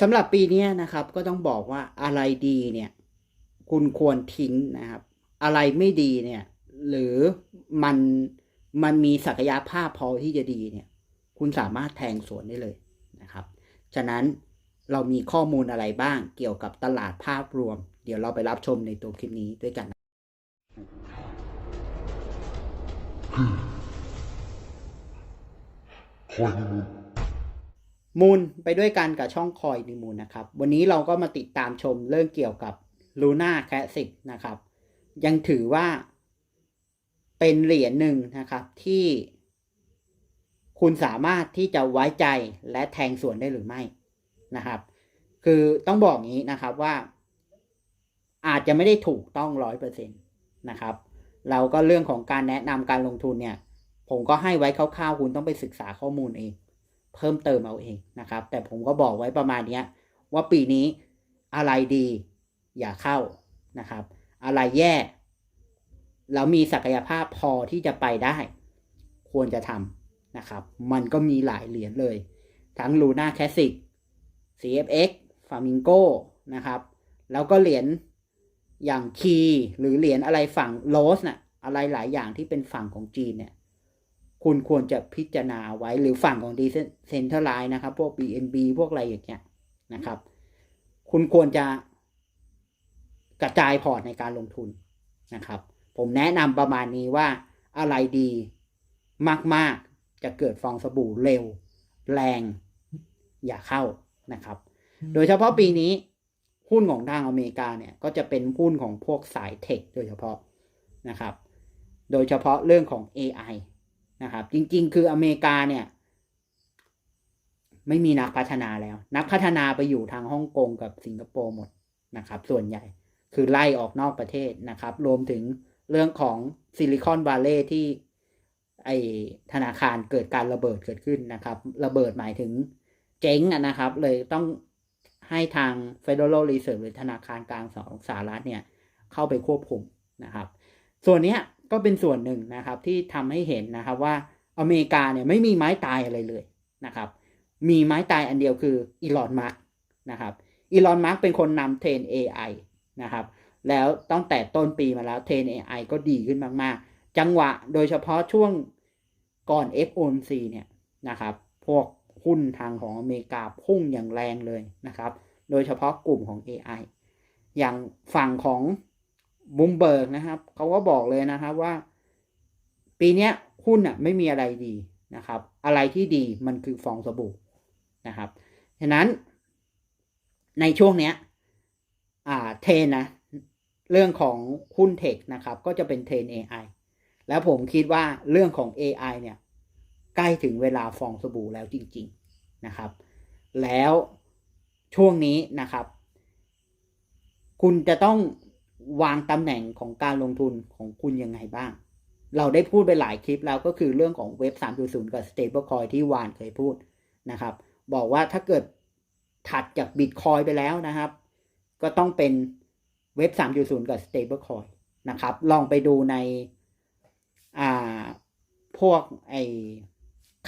สำหรับปีนี้นะครับก็ต้องบอกว่าอะไรดีเนี่ยคุณควรทิ้งนะครับ อะไรไม่ดีเนี่ยหรือมันมันมีศักยภาพพอที่จะดีเนี่ยคุณสามารถแทงสวนได้เลยนะครับ ฉะนั้นเรามีข้อมูลอะไรบ้างเกี่ยวกับตลาดภาพรวม เดี๋ยวเราไปรับชมในตัวคลิปนี้ด้วยกันคอยนิมูล มูลไปด้วยกันกับช่องคอยนิมูลนะครับ วันนี้เราก็มาติดตามชมเรื่องเกี่ยวกับ Luna Classic นะครับ ยังถือว่าเป็นเหรียญหนึ่งนะครับที่คุณสามารถที่จะไว้ใจและแทงส่วนได้หรือไม่นะครับ คือต้องบอกงี้นะครับว่า อาจจะไม่ได้ถูกต้องร้อยเปอร์เซ็นต์นะครับ เราก็เรื่องของการแนะนำการลงทุนเนี่ย ผมก็ให้ไว้คร่าวๆ คุณต้องไปศึกษาข้อมูลเอง เพิ่มเติมเอาเองนะครับ แต่ผมก็บอกไว้ประมาณนี้ว่าปีนี้อะไรดีอย่าเข้านะครับ อะไรแย่แล้วมีศักยภาพพอที่จะไปได้ ควรจะทำนะครับ มันก็มีหลายเหรียญเลย ทั้ง Luna Classic CFX Flamingo นะครับ แล้วก็เหรียญอย่างคีหรือเหรียญอะไรฝั่งโรสน่ะอะไรหลายอย่างที่เป็นฝั่งของจีนเนี่ย คุณควรจะพิจารณาไว้หรือฝั่งของดีเซนเทอร์ไลน์นะครับ พวก BNB พวกอะไรอย่างเงี้ยนะครับ คุณควรจะกระจายพอร์ตในการลงทุนนะครับ ผมแนะนำประมาณนี้ว่าอะไรดีมาก ๆ จะเกิดฟองสบู่เร็ว แรง อย่าเข้านะครับ โดยเฉพาะปีนี้หุ้นของทางอเมริกาเนี่ย ก็จะเป็นหุ้นของพวกสายเทคโดยเฉพาะนะครับ โดยเฉพาะเรื่องของ AI นะครับ จริง ๆ คืออเมริกาเนี่ย ไม่มีนักพัฒนาแล้ว นักพัฒนาไปอยู่ทางฮ่องกงกับสิงคโปร์หมดนะครับ ส่วนใหญ่คือไล่ออกนอกประเทศนะครับ รวมถึงเรื่องของซิลิคอนวาเลย์ที่ไอธนาคารเกิดการระเบิดเกิดขึ้นนะครับ ระเบิดหมายถึงเจ๊งนะครับ เลยต้องให้ทาง Federal Reserve หรือธนาคารกลางของสหรัฐเนี่ย เข้าไปควบคุมนะครับ ส่วนเนี้ย ก็เป็นส่วนหนึ่งนะครับที่ทำให้เห็นนะครับว่าอเมริกาเนี่ยไม่มีไม้ตายอะไรเลยนะครับ มีไม้ตายอันเดียวคืออีลอนมาร์กนะครับอีลอนมาร์กเป็นคนนำเทรน AI นะครับแล้วตั้งแต่ต้นปีมาแล้วเทรน AI ก็ดีขึ้นมากๆ จังหวะโดยเฉพาะช่วงก่อน FOMC เนี่ยนะครับพวกหุ้นทางของอเมริกาพุ่งอย่างแรงเลยนะครับ โดยเฉพาะกลุ่มของ AI อย่างฝั่งของ บุมเบิร์กนะครับเขาก็บอกเลยนะครับว่า ปีนี้หุ้นอะไม่มีอะไรดีนะครับ อะไรที่ดีมันคือฟองสบู่นะครับฉะนั้นในช่วงเนี้ยอ่าเทรนนะเรื่องของหุ้นเทคนะครับ ก็จะเป็นเทรน AI แล้วผมคิดว่าเรื่องของ AI เนี่ย ใกล้ถึงเวลาฟองสบู่แล้วจริง ๆนะครับ แล้วช่วงนี้นะครับ คุณจะต้อง วางตำแหน่งของการลงทุนของคุณยังไงบ้าง เราได้พูดไปหลายคลิปแล้วก็คือเรื่องของเว็บ 3.0 กับ stablecoin ที่วานเคยพูดนะครับ บอกว่าถ้าเกิดถัดจาก Bitcoin ไปแล้วนะครับ ก็ต้องเป็นเว็บ 3.0 กับ stablecoin นะครับ ลองไปดูในอ่าพวกไอ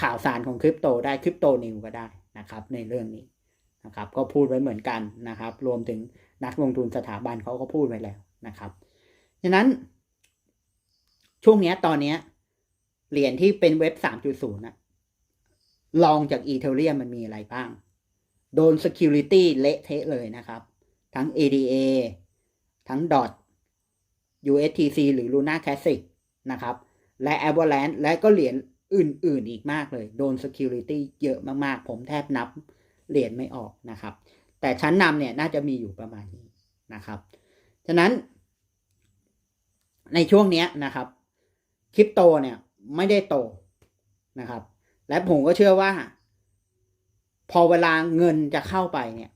ข่าวสารของคริปโตได้คริปโตนิวก็ได้นะครับ ในเรื่องนี้นะครับ ก็พูดไว้เหมือนกันนะครับ รวมถึงนักลงทุนสถาบันเขาก็พูดไว้แล้ว นะครับฉะนั้น ช่วงนี้ตอนนี้เหรียญที่เป็นเว็บ 3.0นะลองจากอีเทเรียมันมีอะไรบ้าง โดน Security เละเทะเลยนะครับ ทั้ง ADA ทั้ง DOT USTC หรือ Luna Classic นะครับ และ Avalanche และก็เหรียญอื่น ๆ อีกมากเลย โดน Security เยอะมาก ๆ ผมแทบนับเหรียญไม่ออกนะครับ แต่ชั้นนำเนี่ยน่าจะมีอยู่ประมาณนี้นะครับ ฉะนั้น ในช่วงนี้นะครับคริปโตเนี่ยไม่ได้โตนะครับ และผมก็เชื่อว่า พอเวลาเงินจะเข้าไปเนี่ย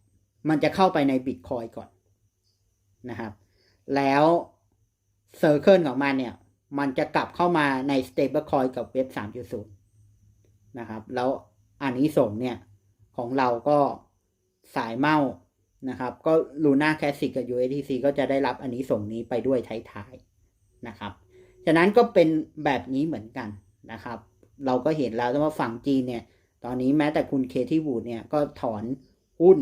มันจะเข้าไปในบิตคอยก่อนนะครับ แล้วเซอร์เคิลของมันเนี่ย มันจะกลับเข้ามาใน stablecoin กับเว็บ 3.0 นะครับ แล้วอันนี้ส่งเนี่ย ของเราก็สายเมา นะครับ ก็ Luna Classic กับ USDC ก็จะได้รับอันนี้ส่งนี้ไปด้วยท้ายๆนะครับ ฉะนั้นก็เป็นแบบนี้เหมือนกันนะครับ เราก็เห็นแล้วว่าฝั่งจีนเนี่ย ตอนนี้แม้แต่คุณเคที่วูดเนี่ยก็ถอนหุ้น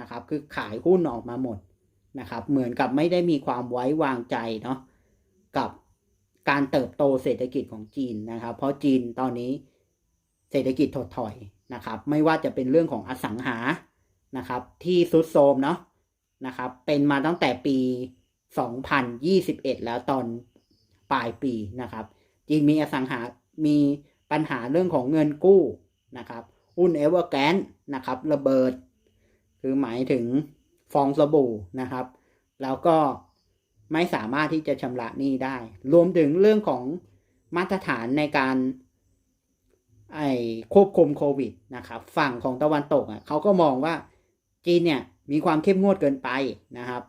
นะครับ คือขายหุ้นออกมาหมดนะครับ เหมือนกับไม่ได้มีความไว้วางใจเนาะกับการเติบโตเศรษฐกิจของจีนนะครับ เพราะจีนตอนนี้เศรษฐกิจถดถอยนะครับ ไม่ว่าจะเป็นเรื่องของอสังหา นะครับ ที่ซุดโทมเนาะนะครับ เป็นมาตั้งแต่ปี 2021 แล้วตอนปลายปีนะครับจีนมีอสังหา มีปัญหาเรื่องของเงินกู้นะครับ หุ้นเอเวอร์แกนนะครับ ระเบิด คือหมายถึงฟองสบู่นะครับ แล้วก็ไม่สามารถที่จะชำระหนี้ได้ รวมถึงเรื่องของมาตรฐานในการไอควบคุมโควิดนะครับ ฝั่งของตะวันตกอะเขาก็มองว่า จีนเนี่ยมีความเข้มงวดเกินไปนะครับ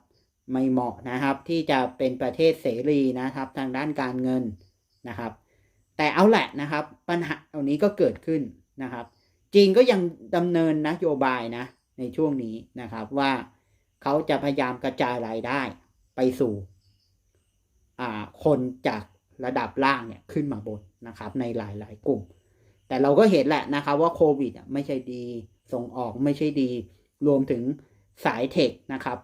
ไม่เหมาะนะครับที่จะเป็นประเทศเสรีนะครับ ทางด้านการเงินนะครับ แต่เอาแหละนะครับ ปัญหาเหล่านี้ก็เกิดขึ้นนะครับ จีนก็ยังดำเนินนโยบายนะในช่วงนี้นะครับว่าเขาจะพยายามกระจายรายได้ไปสู่คนจากระดับล่างเนี่ยขึ้นมาบนนะครับ ในหลาย ๆ กลุ่ม แต่เราก็เห็นแหละนะครับว่าโควิดไม่ใช่ดีส่งออกไม่ใช่ดี รวมถึงสายเทคนะครับ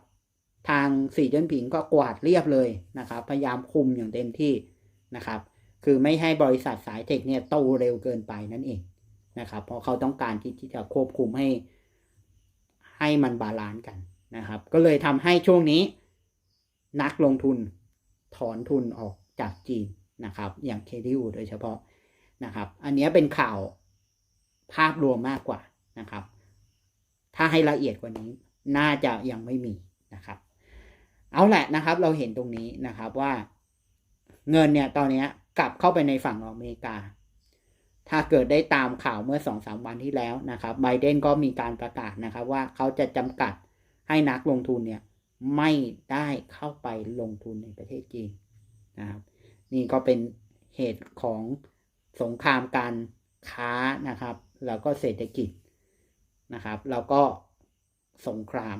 ทางสีเจิ้นผิงก็กวาดเรียบเลยนะครับ พยายามคุมอย่างเต็มที่นะครับ คือไม่ให้บริษัทสายเทคเนี่ยโตเร็วเกินไปนั่นเองนะครับ เพราะเขาต้องการที่ที่จะควบคุมให้ ให้มันบาลานซ์กันนะครับ ก็เลยทำให้ช่วงนี้ นักลงทุนถอนทุนออกจากจีนนะครับ อย่างเคดิวโดยเฉพาะนะครับ อันนี้เป็นข่าวภาพรวมมากกว่านะครับ ถ้าให้ละเอียดกว่านี้ น่าจะยังไม่มีนะครับ เอาแหละนะครับ เราเห็นตรงนี้นะครับว่าเงินเนี่ยตอนนี้กลับเข้าไปในฝั่งอเมริกา ถ้าเกิดได้ตามข่าวเมื่อสองสามวันที่แล้วนะครับไบเดนก็มีการประกาศนะครับว่าเขาจะจำกัดให้นักลงทุนเนี่ยไม่ได้เข้าไปลงทุนในประเทศจีนนะครับ นี่ก็เป็นเหตุของสงครามการค้านะครับ แล้วก็เศรษฐกิจ นะครับ แล้วก็สงคราม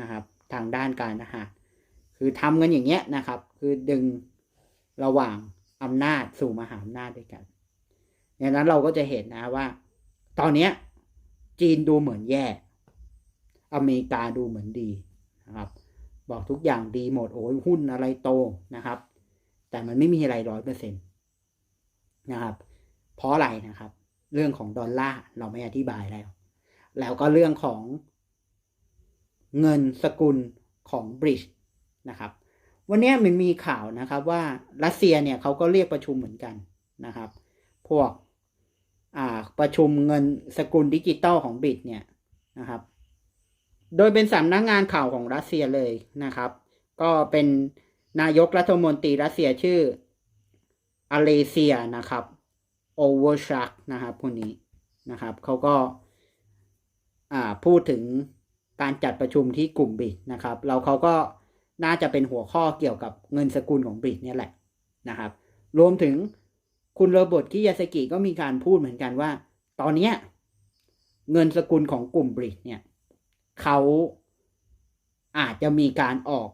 นะครับ ทางด้านการอาหารคือทำกันอย่างเงี้ยนะครับ คือดึงระหว่างอำนาจสู่มหาอำนาจด้วยกันดังนั้นเราก็จะเห็นนะว่า ตอนนี้จีนดูเหมือนแย่ อเมริกาดูเหมือนดีนะครับ บอกทุกอย่างดีหมดโอ้ยหุ้นอะไรโตนะครับ แต่มันไม่มีอะไรร้อยเปอร์เซ็นต์นะครับ เพราะอะไรนะครับ เรื่องของดอลลาร์เราไม่อธิบายแล้ว แล้วก็เรื่องของเงินสกุลของบริดจ์นะครับ วันนี้มันมีข่าวนะครับว่ารัสเซียเนี่ยเขาก็เรียกประชุมเหมือนกันนะครับ พวกประชุมเงินสกุลดิจิตอลของบิตเนี่ยนะครับ โดยเป็นสำนักงงานข่าวของรัสเซียเลยนะครับ ก็เป็นนายกรัฐมนตรีรัสเซียชื่ออเลเซียนะครับโอเวอร์ชักนะครับคนนี้นะครับเขาก็ พูดถึงการจัดประชุมที่กลุ่มบิตนะครับ เราเขาก็น่าจะเป็นหัวข้อเกี่ยวกับเงินสกุลของบิตเนี่ยแหละนะครับ รวมถึงคุณโรเบิร์ตคิยาสกิก็มีการพูดเหมือนกันว่า ตอนนี้เงินสกุลของกลุ่มบริดเนี่ยเขาอาจจะมีการออก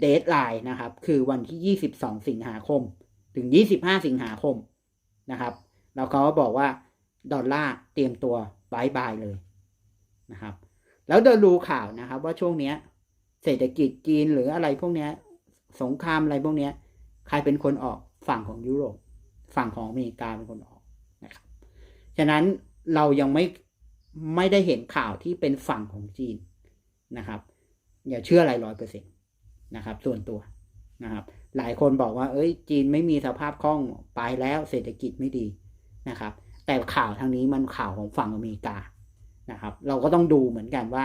เดทไลน์นะครับ คือวันที่ 22 สิงหาคม ถึง 25 สิงหาคมนะครับ แล้วเขาก็บอกว่า ดอลลาร์เตรียมตัวบายบายเลย นะครับ แล้วเดินดูข่าวนะครับว่าช่วงนี้เศรษฐกิจจีนหรืออะไรพวกนี้สงครามอะไรพวกนี้ใครเป็นคนออกฝั่งของยุโรป ฝั่งของอเมริกาเป็นคนออกนะครับ ฉะนั้นเรายังไม่ไม่ได้เห็นข่าวที่เป็นฝั่งของจีนนะครับ อย่าเชื่ออะไรร้อยเปอร์เซ็นต์นะครับ ส่วนตัวนะครับ หลายคนบอกว่า เอ้ย จีนไม่มีสภาพคล่องไปแล้วเศรษฐกิจไม่ดีนะครับ แต่ข่าวทางนี้มันข่าวของฝั่งอเมริกา นะครับ เราก็ต้องดูเหมือนกันว่า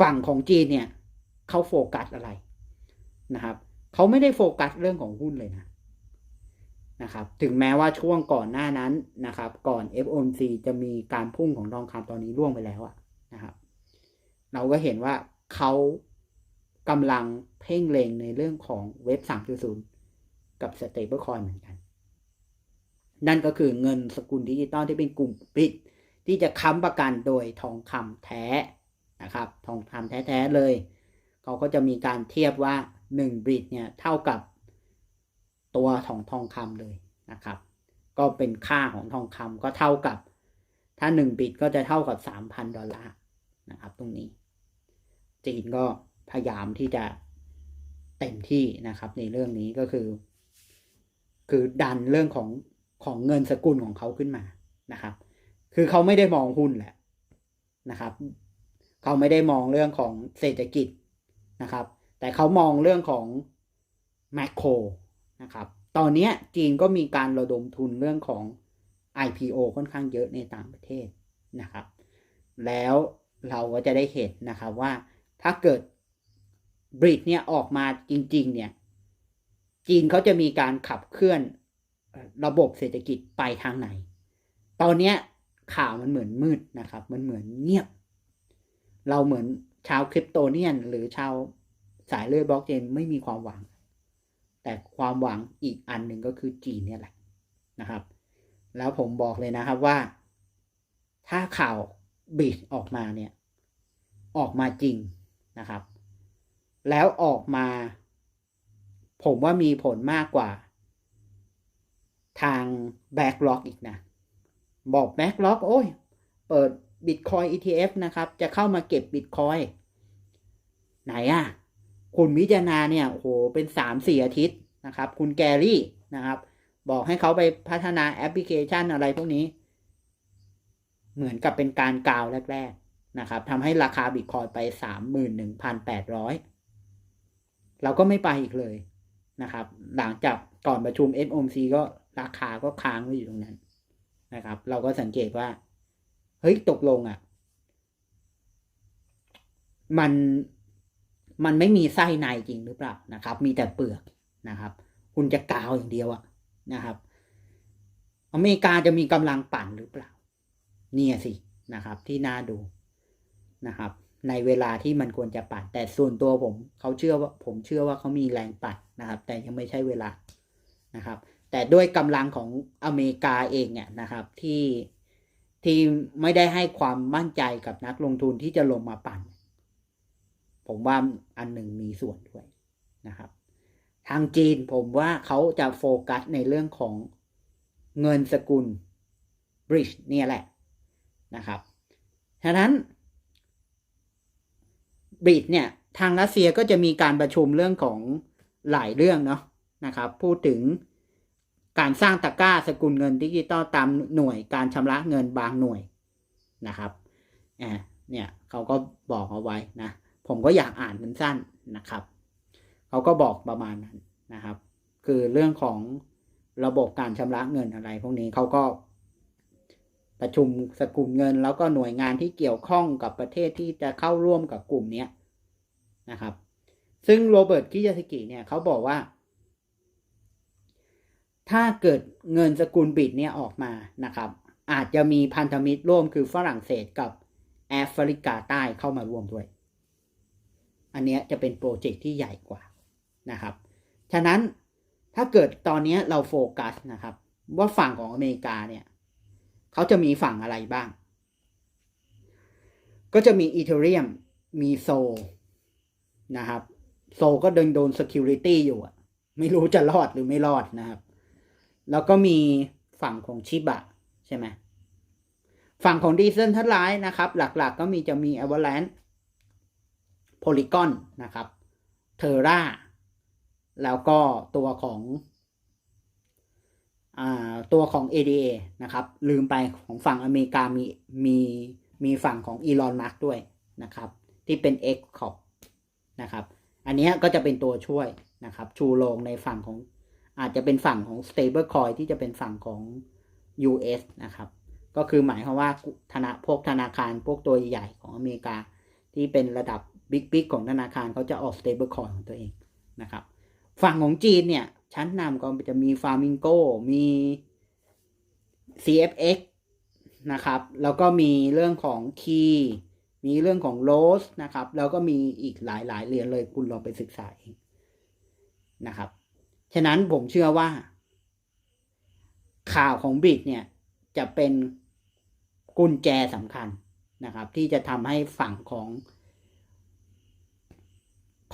ฝั่งของจีนเนี่ยเขาโฟกัสอะไรนะครับเขาไม่ได้โฟกัสเรื่องของหุ้นเลยนะนะครับ ถึงแม้ว่าช่วงก่อนหน้านั้นนะครับ ก่อน FOMC จะมีการพุ่งของทองคำตอนนี้ร่วงไปแล้วอะนะครับ เราก็เห็นว่าเขากำลังเพ่งเลงในเรื่องของเว็บ 3.0 กับ Stablecoin เหมือนกัน นั่นก็คือเงินสกุลดิจิตอลที่เป็นกลุ่มปิด ที่จะค้ำประกันโดยทองคำแท้นะครับ ทองคำแท้ๆเลย เขาก็จะมีการเทียบว่า1บริดเนี่ยเท่ากับตัวของทองคำเลยนะครับ ก็เป็นค่าของทองคำก็เท่ากับ ถ้า1บิตก็จะเท่ากับ 3,000 ดอลลาร์นะครับตรงนี้ จีนก็พยายามที่จะเต็มที่นะครับในเรื่องนี้ก็คือ คือดันเรื่องของของเงินสกุลของเขาขึ้นมานะครับ คือเขาไม่ได้มองหุ้นแหละนะครับเขาไม่ได้มองเรื่องของเศรษฐกิจนะครับ แต่เขามองเรื่องของแมคโครนะครับ ตอนนี้จีนก็มีการระดมทุนเรื่องของ IPO ค่อนข้างเยอะในต่างประเทศนะครับ แล้วเราก็จะได้เห็นนะครับว่าถ้าเกิดบริดเนี่ยออกมาจริง ๆ เนี่ย จีนเขาจะมีการขับเคลื่อนระบบเศรษฐกิจไปทางไหน ตอนนี้ ข่าวมันเหมือนมืดนะครับ มันเหมือนเงียบ เราเหมือนชาวคริปโตเนียน หรือชาวสายเลือดบล็อกเชนไม่มีความหวัง แต่ความหวังอีกอันหนึ่งก็คือจีนเนี่ยแหละนะครับ แล้วผมบอกเลยนะครับว่า ถ้าข่าวบิดออกมาเนี่ย ออกมาจริงนะครับ แล้วออกมา ผมว่ามีผลมากกว่า ทางแบ็กล็อกอีกนะ บอกแบ็กล็อกโอ้ย เปิด Bitcoin ETF นะครับ จะเข้ามาเก็บ Bitcoin ไหนอะ่ะ คุณวิจารณาเนี่ยโอ้โหเป็นสามสี่อาทิตย์นะครับ คุณแกรี่นะครับ บอกให้เขาไปพัฒนาแอปพลิเคชันอะไรพวกนี้ เหมือนกับเป็นการกาวแรก ๆ นะครับทำให้ราคาบิตคอยไปสามหมื่นหนึ่งพันแปดร้อยเราก็ไม่ไปอีกเลยนะครับ หลังจากก่อนประชุม FOMC ก็ราคาก็ค้างไว้อยู่ตรงนั้น นะครับ เราก็สังเกตว่า เฮ้ยตกลงอะ่ะ มันมันไม่มีไส้ในจริงหรือเปล่านะครับ มีแต่เปลือกนะครับ คุณจะกาวอย่างเดียวอะนะครับ อเมริกาจะมีกำลังปั่นหรือเปล่า เนี่ยสินะครับ ที่น่าดูนะครับ ในเวลาที่มันควรจะปั่น แต่ส่วนตัวผมเขาเชื่อว่า ผมเชื่อว่าเขามีแรงปั่นนะครับ แต่ยังไม่ใช่เวลานะครับ แต่ด้วยกำลังของอเมริกาเองเนี่ยนะครับที่ที่ไม่ได้ให้ความมั่นใจกับนักลงทุนที่จะลงมาปั่น ผมว่าอันหนึ่งมีส่วนด้วยนะครับ ทางจีนผมว่าเขาจะโฟกัสในเรื่องของเงินสกุล bridge เนี่ยแหละนะครับฉะนั้น bridge เนี่ยทางรัสเซียก็จะมีการประชุมเรื่องของหลายเรื่องเนาะนะครับ พูดถึง การสร้างตะกร้าสกุลเงินดิจิตอลตามหน่วยการชำระเงินบางหน่วยนะครับอ่าเนี่ยเขาก็บอกเอาไว้นะ ผมก็อยากอ่านมันสั้นนะครับ เขาก็บอกประมาณนั้นนะครับ คือเรื่องของระบบการชำระเงินอะไร พวกนี้เขาก็ประชุมสกุลเงิน แล้วก็หน่วยงานที่เกี่ยวข้องกับประเทศที่จะเข้าร่วมกับกลุ่มนี้นะครับ ซึ่งโรเบิร์ตกิยาสกิเนี่ยเขาบอกว่า ถ้าเกิดเงินสกุลบิตเนี่ยออกมานะครับ อาจจะมีพันธมิตรร่วมคือฝรั่งเศสกับแอฟริกาใต้เข้ามาร่วมด้วย อันนี้จะเป็นโปรเจกต์ที่ใหญ่กว่านะครับ ฉะนั้นถ้าเกิดตอนนี้เราโฟกัสนะครับ ว่าฝั่งของอเมริกาเนี่ยเขาจะมีฝั่งอะไรบ้าง ก็จะมีอีเทเรียมมีโซนะครับ โซก็โดนโดน security อยู่อะไม่รู้จะรอดหรือไม่รอดนะครับ แล้วก็มีฝั่งของชิบะใช่ไหมฝั่งของดีเซนทัลไลน์นะครับ หลักๆก็มีจะมี Avalanche Polygon นะครับ Terra แล้วก็ตัวของอตัวของ ADA นะครับ ลืมไปของฝั่งอเมริกามีมีมีฝั่งของอีลอนมัสด้วยนะครับ ที่เป็น X Corp นะครับ อันนี้ก็จะเป็นตัวช่วยนะครับ ชูโรงในฝั่งของ อาจจะเป็นฝั่งของ stable coin ที่จะเป็นฝั่งของ US นะครับ ก็คือหมายความว่าธนาพวกธนาคารพวกตัวใหญ่ของอเมริกา ที่เป็นระดับบิ๊กบิ๊กของธนาคารเขาจะออก stable coin ของตัวเองนะครับ ฝั่งของจีนเนี่ย ชั้นนำก็จะมี Flamingo มี CFX นะครับ แล้วก็มีเรื่องของ Key มีเรื่องของ Rose นะครับ แล้วก็มีอีกหลายๆ เหรียญเลยคุณลองไปศึกษาเองนะครับ ฉะนั้นผมเชื่อว่า ข่าวของบิตเนี่ยจะเป็นกุญแจสำคัญนะครับ ที่จะทำให้ฝั่งของ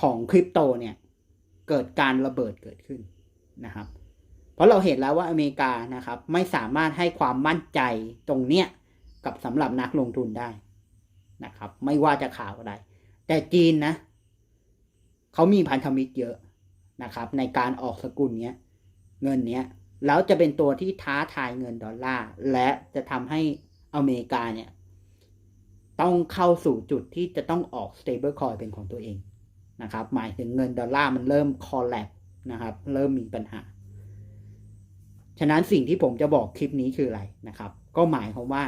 ของคริปโตเนี่ย เกิดการระเบิดเกิดขึ้นนะครับ เพราะเราเห็นแล้วว่าอเมริกานะครับ ไม่สามารถให้ความมั่นใจตรงเนี้ยกับสำหรับนักลงทุนได้นะครับ ไม่ว่าจะข่าวอะไร แต่จีนนะ เขามีพันธมิตรเยอะ นะครับ ในการออกสกุลเนี้ยเงินเนี้ยแล้วจะเป็นตัวที่ท้าทายเงินดอลลาร์และจะทำให้อเมริกาเนี่ยต้องเข้าสู่จุดที่จะต้องออก stable coin เป็นของตัวเองนะครับ หมายถึงเงินดอลลาร์มันเริ่ม collapse นะครับ เริ่มมีปัญหา ฉะนั้นสิ่งที่ผมจะบอกคลิปนี้คืออะไรนะครับ ก็หมายความว่า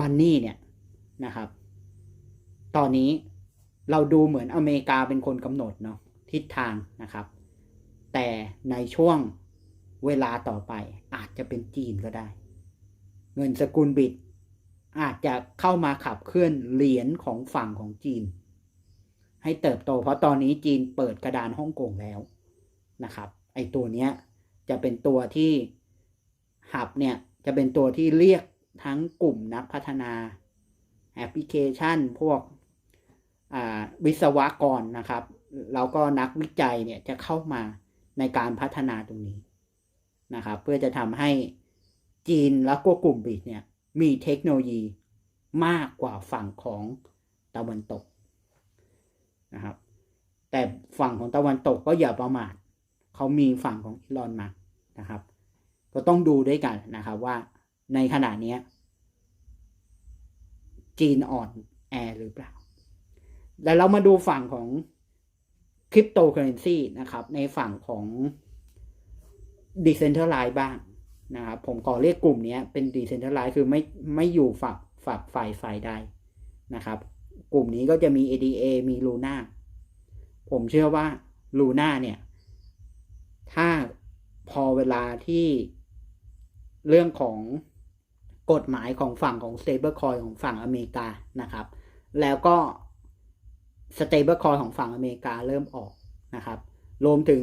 มันนี่เนี่ยนะครับ ตอนนี้เราดูเหมือนอเมริกาเป็นคนกำหนดเนาะ ทิศทางนะครับ แต่ในช่วงเวลาต่อไปอาจจะเป็นจีนก็ได้ เงินสกุลบิต อาจจะเข้ามาขับเคลื่อนเหรียญของฝั่งของจีน ให้เติบโตเพราะตอนนี้จีนเปิดกระดานฮ่องกงแล้วนะครับไอตัวเนี้ยจะเป็นตัวที่หับเนี่ยจะเป็นตัวที่เรียกทั้งกลุ่มนักพัฒนาแอปพลิเคชันพวกวิศวกรนะครับ แล้วก็นักวิจัยเนี่ยจะเข้ามาในการพัฒนาตรงนี้นะครับเพื่อจะทำให้จีนแล้วก็กลุ่มบิดเนี่ยมีเทคโนโลยีมากกว่าฝั่งของตะวันตกนะครับแต่ฝั่งของตะวันตกก็อย่าประมาทเขามีฝั่งของอีลอนมานะครับ ก็ต้องดูด้วยกันนะครับว่าในขณะนี้จีนอ่อนแอหรือเปล่า แล้วเรามาดูฝั่งของ ริปโตเคอเรนซีนะครับ ในฝั่งของ Decentralized บ้างนะครับผมขอเรียกกลุ่มนี้เป็น Decentralized คือไม่ไม่อยู่ฝักฝักฝ่ายฝ่ายใดนะครับ กลุ่มนี้ก็จะมี ADA มี Luna ผมเชื่อว่า Luna เนี่ย ถ้าพอเวลาที่เรื่องของกฎหมายของฝั่งของ stablecoin ของฝั่งอเมริกานะครับ แล้วก็ stablecoin ของฝั่งอเมริกาเริ่มออกนะครับ รวมถึง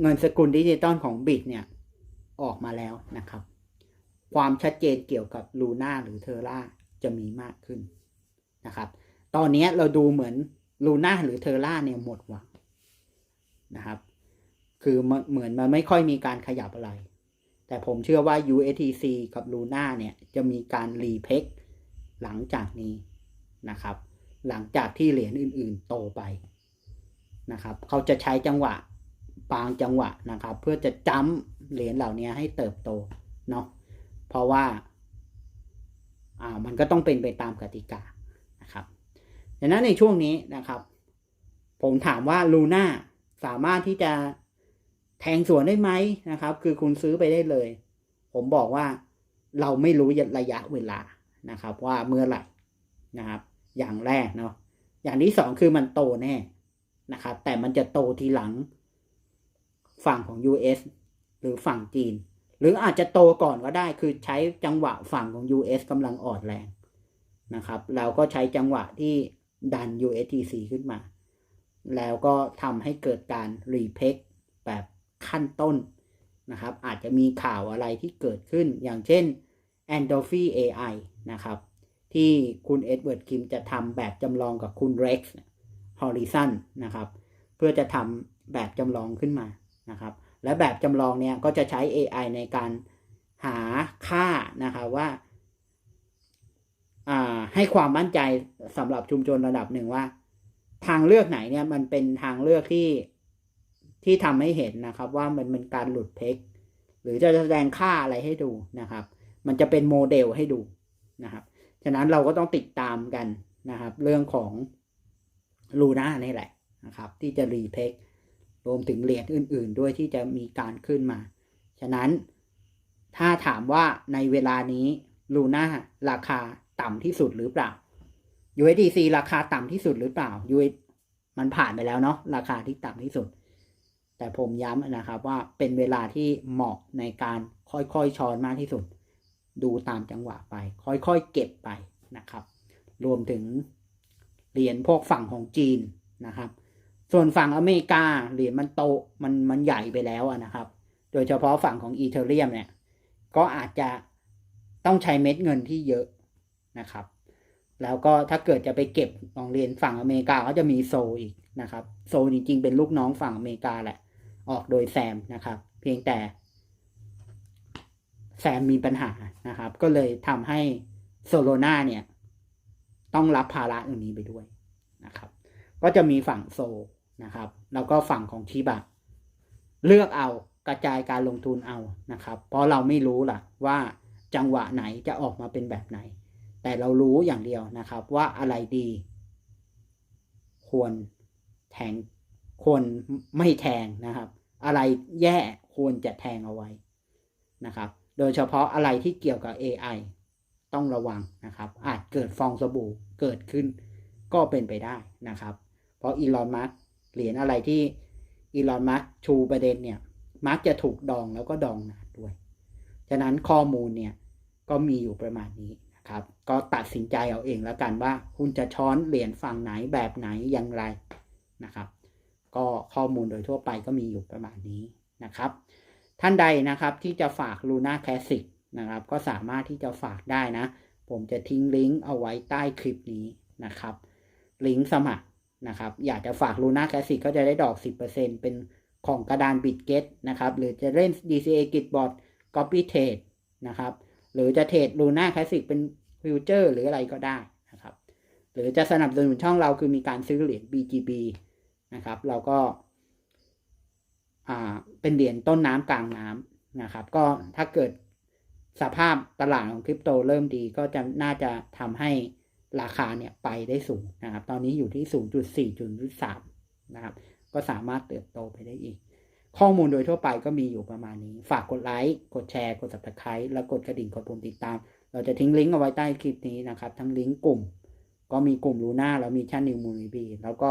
เงินสกุลดิจิตอลของบิตเนี่ย ออกมาแล้วนะครับ ความชัดเจนเกี่ยวกับลูน่าหรือเทอร่าจะมีมากขึ้นนะครับ ตอนนี้เราดูเหมือนลูน่าหรือเทอร่าเนี่ยหมดหวังนะครับ คือเหมือนมันไม่ค่อยมีการขยับอะไร แต่ผมเชื่อว่า USTC กับ Luna เนี่ยจะมีการรีเพกหลังจากนี้นะครับ หลังจากที่เหรียญอื่น ๆ โตไปนะครับ เขาจะใช้จังหวะบางจังหวะนะครับ เพื่อจะจ้ำเหรียญเหล่านี้ให้เติบโตเนาะเพราะว่าอ่ามันก็ต้องเป็นไปตามกติกานะครับดังนั้นในช่วงนี้นะครับ ผมถามว่า Luna สามารถที่จะแทงสวนได้ไหมนะครับ คือคุณซื้อไปได้เลย ผมบอกว่าเราไม่รู้ระยะเวลานะครับ ว่าเมื่อไหร่นะครับ อย่างแรกเนาะอย่างที่สองคือมันโตแน่นะครับแต่มันจะโตทีหลังฝั่งของ US หรือฝั่งจีน หรืออาจจะโตก่อนก็ได้คือใช้จังหวะฝั่งของ US กำลังอ่อนแรงนะครับเราก็ใช้จังหวะที่ดัน USTC ขึ้นมา แล้วก็ทำให้เกิดการรีเพกแบบขั้นต้นนะครับอาจจะมีข่าวอะไรที่เกิดขึ้นอย่างเช่น a n d o p h y AI นะครับ ที่คุณเอ็ดเวิร์ดคิมจะทำแบบจำลองกับคุณ Rex Horizon นะครับ เพื่อจะทำแบบจำลองขึ้นมานะครับ และแบบจำลองเนี่ยก็จะใช้ AI ในการหาค่านะครับว่าให้ความมั่นใจสำหรับชุมชนระดับหนึ่งว่า ทางเลือกไหนเนี่ยมันเป็นทางเลือกที่ที่ทำให้เห็นนะครับ ว่ามันเป็นการหลุดเพกหรือจะแสดงค่าอะไรให้ดูนะครับ มันจะเป็นโมเดลให้ดูนะครับ ฉะนั้นเราก็ต้องติดตามกันนะครับ เรื่องของลูน่านี่แหละนะครับ ที่จะรีเพกรวมถึงเหรียญอื่น ๆ ด้วยที่จะมีการขึ้นมา ฉะนั้นถ้าถามว่าในเวลานี้ลูน่าราคาต่ำที่สุดหรือเปล่า USDC ราคาต่ำที่สุดหรือเปล่า US มันผ่านไปแล้วเนาะราคาที่ต่ำที่สุด แต่ผมย้ำนะครับว่าเป็นเวลาที่เหมาะในการค่อยๆช้อนมากที่สุด ดูตามจังหวะไป ค่อยๆเก็บไปนะครับ รวมถึงเหรียญพวกฝั่งของจีนนะครับ ส่วนฝั่งอเมริกาเหรียญมันโตมันมันใหญ่ไปแล้วนะครับ โดยเฉพาะฝั่งของอีเทเรียมเนี่ยก็อาจจะต้องใช้เม็ดเงินที่เยอะนะครับ แล้วก็ถ้าเกิดจะไปเก็บโรงเรียนฝั่งอเมริกาก็จะมีโซอีกนะครับ โซจริงๆเป็นลูกน้องฝั่งอเมริกาแหละ ออกโดยแซมนะครับ เพียงแต่ แซมมีปัญหานะครับ ก็เลยทำให้โซโลนาเนี่ย ต้องรับภาระตรงนี้ไปด้วยนะครับ ก็จะมีฝั่งโซนะครับ แล้วก็ฝั่งของชิบะเลือกเอากระจายการลงทุนเอานะครับ เพราะเราไม่รู้ล่ะว่าจังหวะไหนจะออกมาเป็นแบบไหน แต่เรารู้อย่างเดียวนะครับว่าอะไรดี ควรแทงควรไม่แทงนะครับ อะไรแย่ควรจะแทงเอาไว้นะครับ โดยเฉพาะอะไรที่เกี่ยวกับ AI ต้องระวังนะครับ อาจเกิดฟองสบู่เกิดขึ้นก็เป็นไปได้นะครับ เพราะอีลอนมัสเหรียญอะไรที่อีลอนมัสชูประเด็นเนี่ย มักจะถูกดองแล้วก็ดองนานด้วย ฉะนั้นข้อมูลเนี่ยก็มีอยู่ประมาณนี้นะครับ ก็ตัดสินใจเอาเองแล้วกันว่า คุณจะช้อนเหรียญฝั่งไหนแบบไหนอย่างไรนะครับ ก็ข้อมูลโดยทั่วไปก็มีอยู่ประมาณนี้นะครับ ท่านใดนะครับที่จะฝาก Luna Classic นะครับ ก็สามารถที่จะฝากได้นะ ผมจะทิ้งลิงก์เอาไว้ใต้คลิปนี้นะครับ ลิงก์สมัครนะครับ อยากจะฝาก Luna Classic ก็จะได้ดอก 10%เป็นของกระดาน Bitget นะครับ หรือจะเล่น DCA Gitbot Copy Trade นะครับ หรือจะเทรด Luna Classic เป็นฟิวเจอร์หรืออะไรก็ได้นะครับ หรือจะสนับสนุนช่องเราคือมีการซื้อเหรียญ BGB นะครับ เราก็ อ่าเป็นเหรียญต้นน้ำกลางน้ำนะครับ ก็ถ้าเกิดสภาพตลาดของคริปโตเริ่มดีก็จะน่าจะทำให้ราคาเนี่ยไปได้สูงนะครับ ตอนนี้อยู่ที่ 0.4 0.3นะครับ ก็สามารถเติบโตไปได้อีก ข้อมูลโดยทั่วไปก็มีอยู่ประมาณนี้ ฝากกดไลค์ กดแชร์ กด subscribe แล้วกดกระดิ่งกดปุ่มติดตาม เราจะทิ้งลิงก์เอาไว้ใต้คลิปนี้นะครับ ทั้งลิงก์กลุ่ม ก็มีกลุ่มลูน่าแล้วมีชั้นนิวมูลบีแล้วก็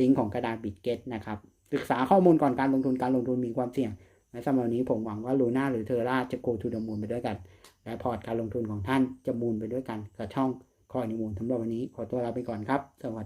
ลิงก์ของกระดานบิตเกตนะครับ ศึกษาข้อมูลก่อนการลงทุนการลงทุนมีความเสี่ยงในสำหรับวันนี้ผมหวังว่าลูน่าหรือเทอร่าจะโกทูดมูลไปด้วยกัน และพอร์ตการลงทุนของท่านจะมูลไปด้วยกันกับช่องคอยนิมูลสำหรับวันนี้ขอตัวลาไปก่อนครับ สวัสดี